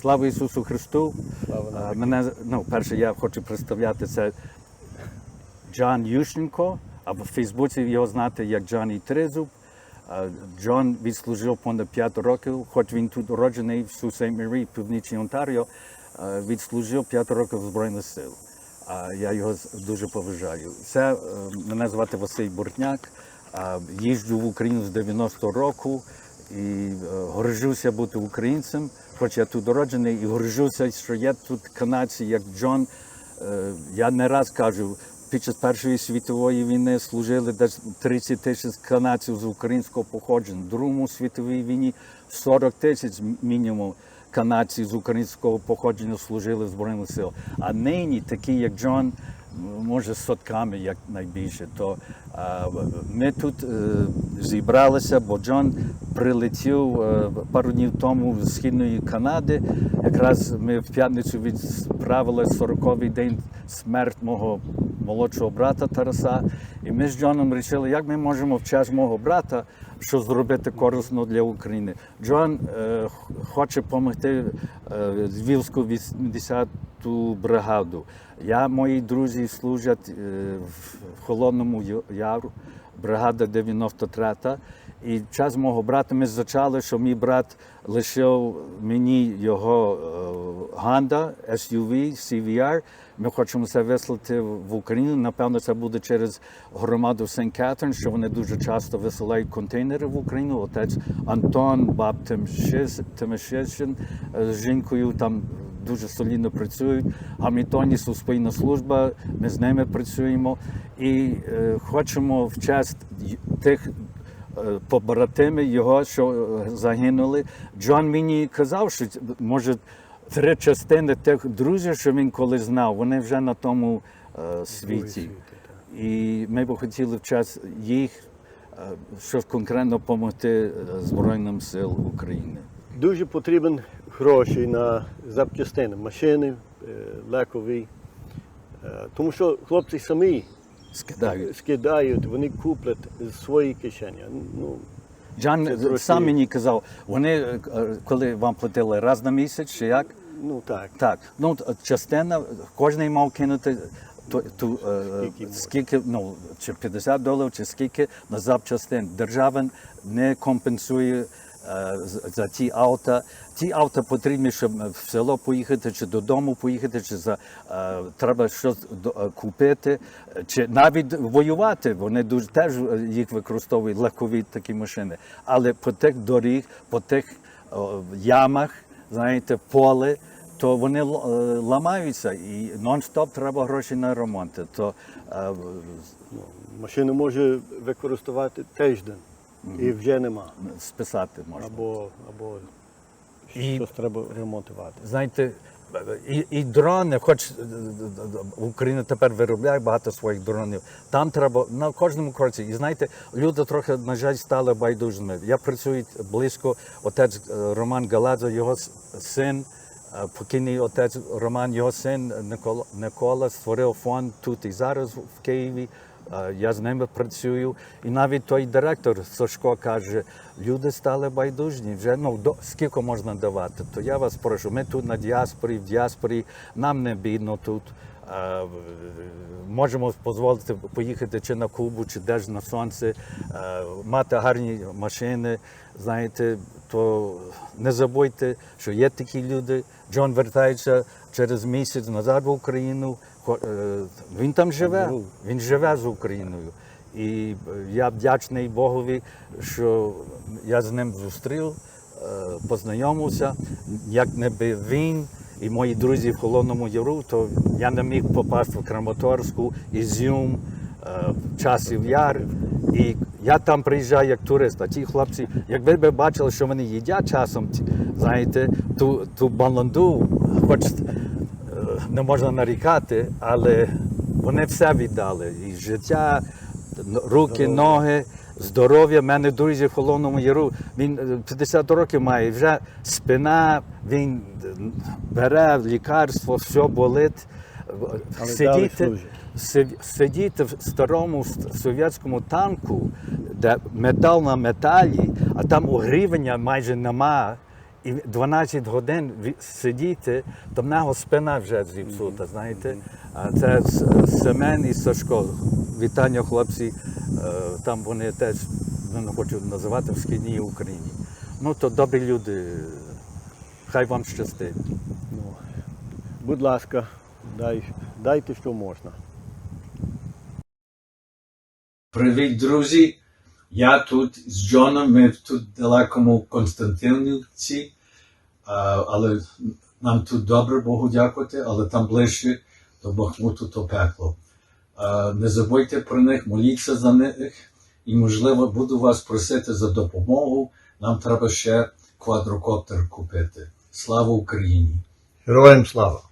Слава Ісусу Христу! Слава Мене ну, перше, я хочу представляти це Джон Ющенко, або в Фейсбуці його знати як Джон Тризуб. Джон відслужив понад 5 років, хоч він тут уроджений в Су Сейнт Марі, Північній Онтаріо, відслужив 5 років Збройних сил. А я його дуже поважаю. Це е, мене звати Василь Бортняк. А, Їжджу в Україну з 90-го року і е, горжуся бути українцем, хоч я тут уроджений, і горжуся, що є тут канадці, як Джон. Е, Я не раз кажу, під час Першої світової війни служили десь 30 тисяч канадців з українського походження. В Другому світовій війні 40 тисяч мінімум канадців з українського походження служили в Збройних сил. А нині такі, як Джон, може сотками як найбільше. То ми тут е, зібралися, бо Джон прилетів е, пару днів тому з східної Канади. Якраз ми в п'ятницю відправили 40-й день смерть мого молодшого брата Тараса. І ми з Джоном вирішили, як ми можемо в час мого брата що зробити корисно для України. Джон е, хоче допомогти е, Львівську 80-ту бригаду. Я, мої друзі служать е, в Холодному Яру, бригада 93-та. і час мого брата ми зачали, що мій брат лишив мені його е, Honda SUV CVR. Ми хочемо це вислати в Україну. Напевно, це буде через громаду Сент Кетрин, що вони дуже часто висилають контейнери в Україну. Отець Антон Баб Тимошишин е, з жінкою там дуже солідно працюють. Гамільтоні Суспільна служба, ми з ними працюємо і е, хочемо в честь тих е, побратими його, що е, загинули. Джон мені казав, що може три частини тих друзів, що він колись знав, вони вже на тому е, світі. І ми б хотіли в час їх е, щось конкретно допомогти е, Збройним сил України. Дуже потрібен гроші на запчастини, машини, е, лекові. Е, Тому що хлопці самі Скидають. скидають, вони куплять з своєї кишені. Ну, Зрозуміло. сам мені казав, вони е, коли вам платили раз на місяць, чи як? ну так. Так, ну частина, кожен мав кинути ту, ту е, Скільки скільки, ну, чи 50 доларів, чи скільки на запчастин. Держава не компенсує за ті авто. Ті авто потрібні, щоб в село поїхати, чи додому поїхати, чи за е, треба щось е, купити, е, чи навіть воювати. Вони дуже теж е, їх використовують легкові такі машини. Але по тих доріг, по тих ямах, знаєте, поле, то вони е, ламаються і нон-стоп треба гроші на ремонти. То е, Ну, машину може використовувати тиждень і вже нема. списати можна. Або, або І- щось треба ремонтувати. Знаєте, і, і дрони, хоч е, Україна тепер виробляє багато своїх дронів. Там треба на кожному кроці. І знаєте, люди трохи, на жаль, стали байдужими. Я працюю близько, отець е, Роман Галадзо, його с- син. е, Покійний отець Роман, його син Никола, Никола створив фонд тут і зараз в Києві. Я з ними працюю. І навіть той директор Сашко каже, люди стали байдужні. Вже ну до скільки можна давати. То я вас прошу, ми тут на діаспорі, в діаспорі, нам не бідно тут. Можемо дозволити поїхати чи на Кубу, чи десь на сонце, мати гарні машини. Знаєте, то не забудьте, що є такі люди. Джон вертається через місяць назад в Україну. Е, Він там живе, він живе з Україною. І е, я вдячний Богові, що я з ним зустрів, е, познайомився. Як не би він і мої друзі в Холодному Яру, то я не міг попасти в Краматорську, Ізюм, Часів Яр. І я там приїжджаю як турист, а ті хлопці, якби ви бачили, що вони їдять часом, знаєте, ту, ту баланду, хоч не можна нарікати, але вони все віддали. І життя, руки, ноги, здоров'я. У мене друзі в Холодному Яру, він е, 50 років має, вже спина, він е, бере лікарство, все болить. Але Сидіти, сидіти в старому совєтському танку, де метал на металі, а там огрівання майже нема. І 12 годин сидіти, то в нього спина вже зіпсута, знаєте. А це Семен і Сашко. Вітання, хлопці. Е, Там вони теж ну, не хочу називати в східній Україні. Ну то добрі люди. Хай вам щастить. Ну, будь ласка, дай, дайте, що можна. Привіт, друзі! Я тут з Джоном. Ми тут далекому Константинівці, але нам тут добре, Богу дякувати, але там ближче до Бахмуту то пекло. Не забудьте про них, моліться за них, і, можливо, буду вас просити за допомогу. Нам треба ще квадрокоптер купити. Слава Україні! Героям слава!